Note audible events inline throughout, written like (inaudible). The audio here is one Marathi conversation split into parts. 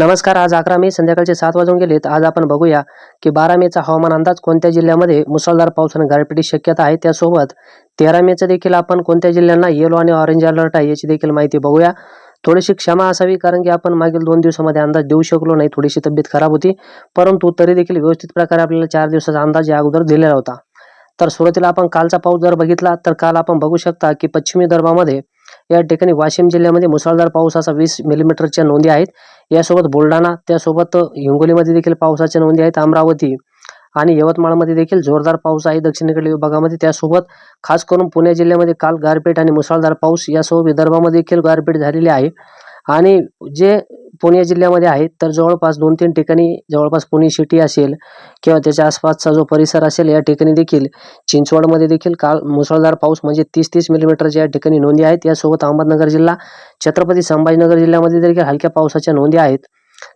नमस्कार आज अकरा मे संध्याकाळचे सात वाजून गेलेत. आज आपण बघूया की बारा मेचा हवामान अंदाज कोणत्या जिल्ह्यामध्ये मुसळधार पाऊस आणि गारपिटी शक्यता आहे? त्यासोबत तेरा मेचं देखील आपण कोणत्या जिल्ह्यांना येलो आणि ऑरेंज अलर्ट आहे याची देखील माहिती बघूया. थोडीशी क्षमा असावी कारण की आपण मागील दोन दिवसामध्ये अंदाज देऊ शकलो नाही. थोडीशी तब्येत खराब होती परंतु तरी देखील व्यवस्थित प्रकारे आपल्याला चार दिवसाचा अंदाज या अगोदर दिलेला होता. तर सुरुवातीला आपण कालचा पाऊस जर बघितला तर काल आपण बघू शकता की पश्चिमी दर्भामध्ये या ठिकाणी वाशिम जिल्ह्यामध्ये मुसळधार पावसाचा वीस मिलीमीटरच्या नोंदी आहेत. यासोबत बुलढाणा त्यासोबत हिंगोलीमध्ये देखील पावसाच्या नोंदी आहेत. अमरावती आणि यवतमाळमध्ये देखील जोरदार पाऊस आहे. दक्षिणेकडील विभागामध्ये त्यासोबत खास करून पुणे जिल्ह्यामध्ये काल गारपीट आणि मुसळधार पाऊस यासोबत विदर्भामध्ये देखील गारपीट झालेली आहे. आणि जे पुणे जिल्ह्यामध्ये आहेत तर जवळपास दोन तीन ठिकाणी जवळपास पुणे सिटी असेल किंवा त्याच्या आसपासचा जो परिसर असेल या ठिकाणी देखील चिंचवडमध्ये देखील काल मुसळधार पाऊस म्हणजे तीस तीस मिलीमीटरच्या या ठिकाणी नोंदी आहेत. यासोबत अहमदनगर जिल्हा छत्रपती संभाजीनगर जिल्ह्यामध्ये देखील हलक्या पावसाच्या नोंदी आहेत.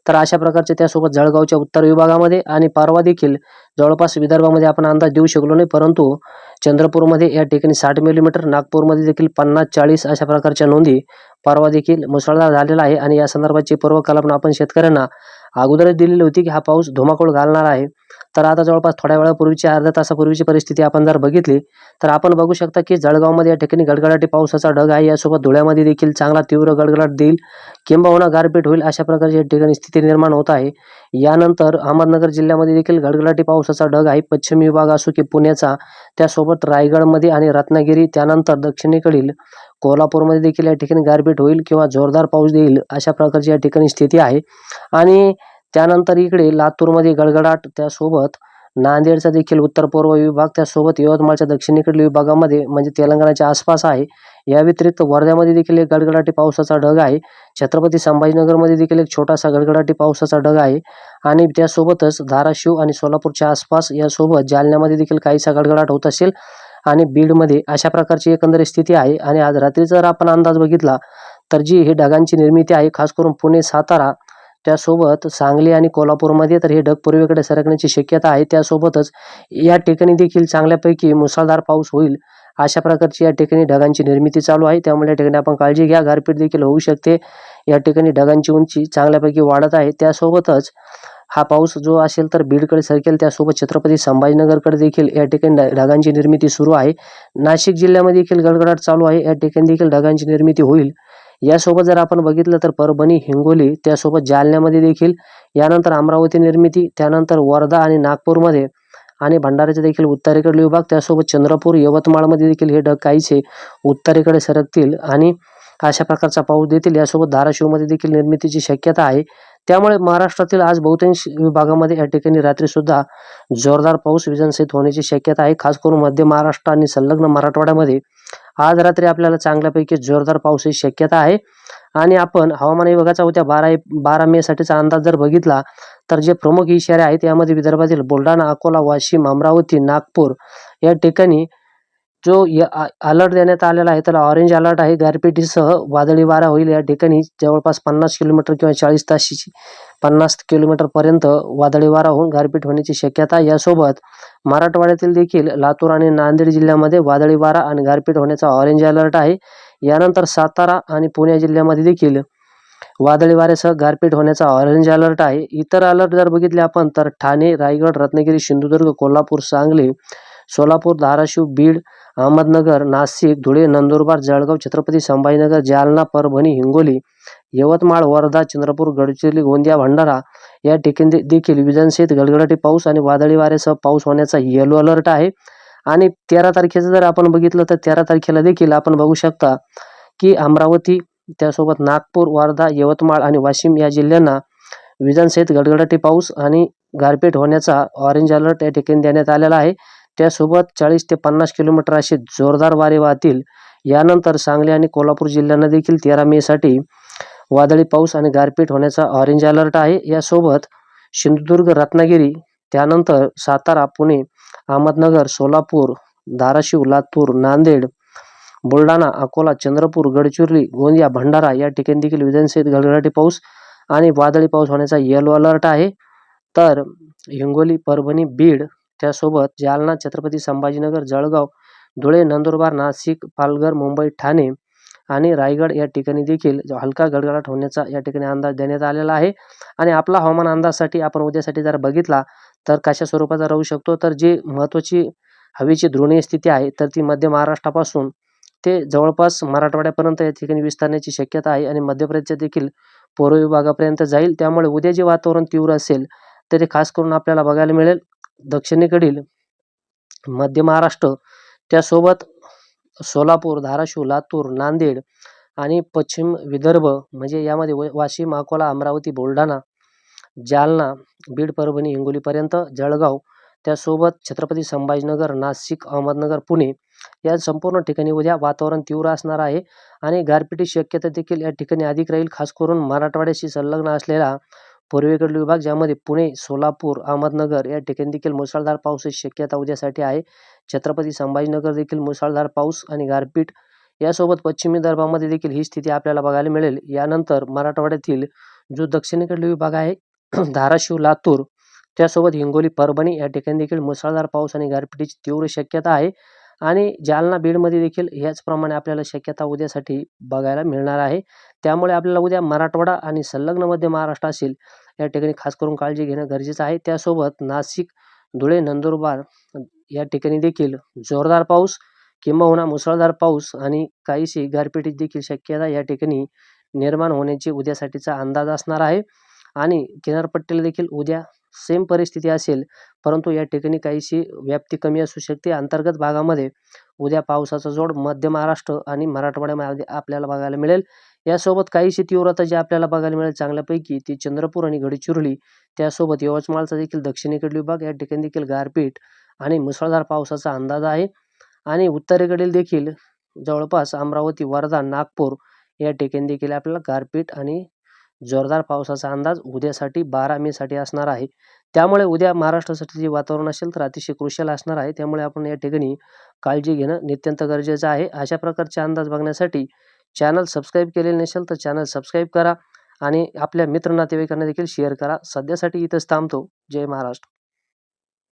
तर अशा प्रकारचे त्यासोबत जळगावच्या उत्तर विभागामध्ये आणि परवा देखील जवळपास विदर्भामध्ये आपण अंदाज देऊ शकलो नाही परंतु चंद्रपूरमध्ये या ठिकाणी साठ मिलीमीटर नागपूरमध्ये देखील पन्नास चाळीस अशा प्रकारच्या नोंदी परवा देखील मुसळधार झालेला आहे. आणि या संदर्भाची पूर्वकल्पना आपण शेतकऱ्यांना अगोदरच दिलेली होती की हा पाऊस धुमाकूळ घालणार आहे. तर आता जवळपास थोड्या वेळापूर्वीची अर्ध्या तासापूर्वीची परिस्थिती आपण जर बघितली तर आपण बघू शकता की जळगावमध्ये या ठिकाणी गडगडाटी पावसाचा ढग आहे. यासोबत धुळ्यामध्ये देखील चांगला तीव्र गडगडाट देईल. किंबहुना गारपीट होईल अशा प्रकारची या ठिकाणी स्थिती निर्माण होत आहे. यानंतर अहमदनगर जिल्ह्यामध्ये देखील गडगडाटी पावसाचा ढग आहे. पश्चिम विभाग असो की पुण्याचा त्यासोबत रायगडमध्ये आणि रत्नागिरी त्यानंतर दक्षिणेकडील कोल्हापूरमध्ये देखील या ठिकाणी गारपीट होईल किंवा जोरदार पाऊस देईल अशा प्रकारची या ठिकाणी स्थिती आहे. आणि त्यानंतर इकडे लातूरमध्ये गडगडाट त्यासोबत नांदेडचा देखील उत्तर पूर्व विभाग त्यासोबत यवतमाळच्या दक्षिणेकडील विभागामध्ये म्हणजे तेलंगणाच्या आसपास आहे. या व्यतिरिक्त वर्ध्यामध्ये देखील एक गडगडाटी पावसाचा ढग आहे. छत्रपती संभाजीनगरमध्ये देखील एक छोटासा गडगडाटी पावसाचा ढग आहे. आणि त्यासोबतच धाराशिव आणि सोलापूरच्या आसपास यासोबत जालन्यामध्ये देखील काहीसा गडगडाट होत असेल. आणि बीडमध्ये अशा प्रकारची एकंदरीत स्थिती आहे. आणि आज रात्री जर आपण अंदाज बघितला तर जी ही ढगांची निर्मिती आहे खास करून पुणे सातारा त्यासोबत सांगली आणि कोल्हापूरमध्ये तर हे ढग पूर्वेकडे सरकण्याची शक्यता आहे. त्यासोबतच या ठिकाणी देखील चांगल्यापैकी मुसळधार पाऊस होईल अशा प्रकारची या ठिकाणी ढगांची निर्मिती चालू आहे. त्यामुळे या ठिकाणी आपण काळजी घ्या. गारपीट देखील होऊ शकते. या ठिकाणी ढगांची उंची चांगल्यापैकी वाढत आहे. त्यासोबतच हा पाऊस जो असेल तर बीडकडे सरकेल. त्यासोबत छत्रपती संभाजीनगरकडे देखील या ठिकाणी ढगांची निर्मिती सुरू आहे. नाशिक जिल्ह्यामध्ये देखील गडगडाट चालू आहे. या ठिकाणी देखील ढगांची निर्मिती होईल. यासोबत जर आपण बघितलं तर परभणी हिंगोली त्यासोबत जालन्यामध्ये देखील यानंतर अमरावती निर्मिती त्यानंतर वर्धा आणि नागपूरमध्ये आणि भंडाऱ्याचे देखील उत्तरेकडील विभाग त्यासोबत चंद्रपूर यवतमाळमध्ये देखील हे ढग काहीसे उत्तरेकडे सरकतील आणि अशा प्रकारचा पाऊस देतील. यासोबत धाराशिवमध्ये देखील निर्मितीची शक्यता आहे. त्यामुळे महाराष्ट्रातील आज बहुतांश विभागामध्ये या ठिकाणी रात्री सुद्धा जोरदार पाऊस विजनसहित होण्याची शक्यता आहे. खास करून मध्य महाराष्ट्र आणि संलग्न मराठवाड्यामध्ये आज रात्री आपल्याला चांगल्यापैकी जोरदार पावसाची शक्यता आहे. आणि आपण हवामान विभागाचा होत्या बारा बारा मे साठीचा अंदाज जर बघितला तर जे प्रमुख इशारे आहेत यामध्ये विदर्भातील बुलढाणा अकोला वाशिम अमरावती नागपूर या ठिकाणी जो अलर्ट देण्यात आलेला आहे त्याला ऑरेंज अलर्ट आहे. गारपिटीसह वादळी वारा होईल. या ठिकाणी जवळपास पन्नास किलोमीटर किंवा चाळीस तासची पन्नास किलोमीटरपर्यंत वादळी वारा होऊन गारपीट होण्याची शक्यता यासोबत मराठवाड्यातील देखील लातूर आणि नांदेड जिल्ह्यामध्ये वादळी वारा आणि गारपीट होण्याचा ऑरेंज अलर्ट आहे. यानंतर सातारा आणि पुणे जिल्ह्यामध्ये देखील वादळी वाऱ्यासह गारपीट होण्याचा ऑरेंज अलर्ट आहे. इतर अलर्ट जर बघितले आपण तर ठाणे रायगड रत्नागिरी सिंधुदुर्ग कोल्हापूर सांगली सोलापूर धाराशिव बीड अहमदनगर नाशिक धुळे नंदुरबार जळगाव छत्रपती संभाजीनगर जालना परभणी हिंगोली यवतमाळ वर्धा चंद्रपूर गडचिरोली गोंदिया भंडारा या ठिकाणी देखील विजांसहित गडगडाटी पाऊस आणि वादळी वाऱ्यासह पाऊस होण्याचा येलो अलर्ट आहे. आणि तेरा तारखेचं जर आपण बघितलं तर तेरा तारखेला देखील आपण बघू शकता की अमरावती त्यासोबत नागपूर वर्धा यवतमाळ आणि वाशिम या जिल्ह्यांना विजांसहित गडगडाटी पाऊस आणि गारपीट होण्याचा ऑरेंज अलर्ट या ठिकाणी देण्यात आलेला आहे. त्यासोबत चाळीस ते पन्नास किलोमीटर असे जोरदार वारे वाहतील. यानंतर सांगली आणि कोल्हापूर जिल्ह्यांना देखील तेरा मे साठी वादळी पाऊस आणि गारपीट होण्याचा ऑरेंज अलर्ट आहे. यासोबत सिंधुदुर्ग रत्नागिरी त्यानंतर सातारा पुणे अहमदनगर सोलापूर धाराशिव लातूर नांदेड बुलढाणा अकोला चंद्रपूर गडचिरोली गोंदिया भंडारा या ठिकाणी देखील विधानसभेत गडगडाटी पाऊस आणि वादळी पाऊस होण्याचा येलो अलर्ट आहे. तर हिंगोली परभणी बीड त्यासोबत जालना छत्रपती संभाजीनगर जळगाव धुळे नंदुरबार नाशिक पालघर मुंबई ठाणे आणि रायगड या ठिकाणी देखील हलका गडगडाट होण्याचा या ठिकाणी अंदाज देण्यात आलेला आहे. आणि आपला हवामान अंदाजसाठी आपण उद्यासाठी जर बघितला तर कशा स्वरूपाचा राहू शकतो? तर जी महत्त्वाची हवेची ध्रुवीय स्थिती आहे तर ती मध्य महाराष्ट्रापासून ते जवळपास मराठवाड्यापर्यंत या ठिकाणी विस्तारण्याची शक्यता आहे आणि मध्य प्रदेशच्या देखील पूर्व विभागापर्यंत जाईल. त्यामुळे उद्या जे वातावरण तीव्र असेल तर ते खास करून आपल्याला बघायला मिळेल. दक्षिणेकडील मध्य महाराष्ट्र त्यासोबत सोलापूर धाराशिव लातूर नांदेड आणि पश्चिम विदर्भ म्हणजे यामध्ये व- वाशिम अकोला अमरावती बुलढाणा जालना बीड परभणी हिंगोलीपर्यंत जळगाव त्यासोबत छत्रपती संभाजीनगर नाशिक अहमदनगर पुणे या संपूर्ण ठिकाणी उद्या वातावरण तीव्र असणार आहे आणि गारपिटी शक्यता देखील या ठिकाणी अधिक राहील. खास करून मराठवाड्याशी संलग्न असलेला पूर्वेकडील विभाग ज्यामध्ये पुणे सोलापूर अहमदनगर या ठिकाणी देखील मुसळधार पावसाची शक्यता उद्यासाठी आहे. छत्रपती संभाजीनगर देखील मुसळधार पाऊस आणि गारपीट. यासोबत पश्चिमी विदर्भामध्ये देखील ही स्थिती आपल्याला बघायला मिळेल. यानंतर मराठवाड्यातील जो दक्षिणेकडील विभाग आहे (clears throat) धाराशिव लातूर त्यासोबत हिंगोली परभणी या ठिकाणी देखील मुसळधार पाऊस आणि गारपिटीची तीव्र शक्यता आहे. आणि जालना बीडमध्ये देखील ह्याचप्रमाणे आपल्याला शक्यता उद्यासाठी बघायला मिळणार आहे. त्यामुळे आपल्याला उद्या मराठवाडा आणि संलग्न मध्य महाराष्ट्र असेल या ठिकाणी खास करून काळजी घेणं गरजेचं आहे. त्यासोबत नाशिक धुळे नंदुरबार या ठिकाणी देखील जोरदार पाऊस किंबहुना मुसळधार पाऊस आणि काहीशी गारपिटी देखील शक्यता या ठिकाणी निर्माण होण्याची उद्यासाठीचा अंदाज असणार आहे. आणि किनारपट्टीला देखील उद्या सेम परिस्थिती असेल परंतु या ठिकाणी काहीशी व्याप्ती कमी असू शकते. अंतर्गत भागामध्ये उद्या पावसाचा जोड मध्य महाराष्ट्र आणि मराठवाड्यामध्ये आपल्याला बघायला मिळेल. यासोबत काहीशी तीव्रता जी आपल्याला बघायला मिळेल चांगल्यापैकी ती चंद्रपूर आणि गडचिरोली. त्यासोबत यवतमाळचा देखील दक्षिणेकडील विभाग या ठिकाणी देखील गारपीट आणि मुसळधार पावसाचा अंदाज आहे. आणि उत्तरेकडील देखील जवळपास अमरावती वर्धा नागपूर या ठिकाणी देखील आपल्याला गारपीट आणि जोरदार पावसाचा अंदाज उद्यासाठी बारा मेसाठी असणार आहे. त्यामुळे उद्या महाराष्ट्रासाठी जे वातावरण असेल तर अतिशय क्रुशल असणार आहे. त्यामुळे आपण या ठिकाणी काळजी घेणं नित्यंत गरजेचं आहे. अशा प्रकारचे अंदाज बघण्यासाठी चॅनल सबस्क्राईब केलेले नसेल तर चॅनल सबस्क्राईब करा आणि आपल्या मित्र नातेवाईकांना देखील शेअर करा. सध्यासाठी इथंच थांबतो. जय महाराष्ट्र.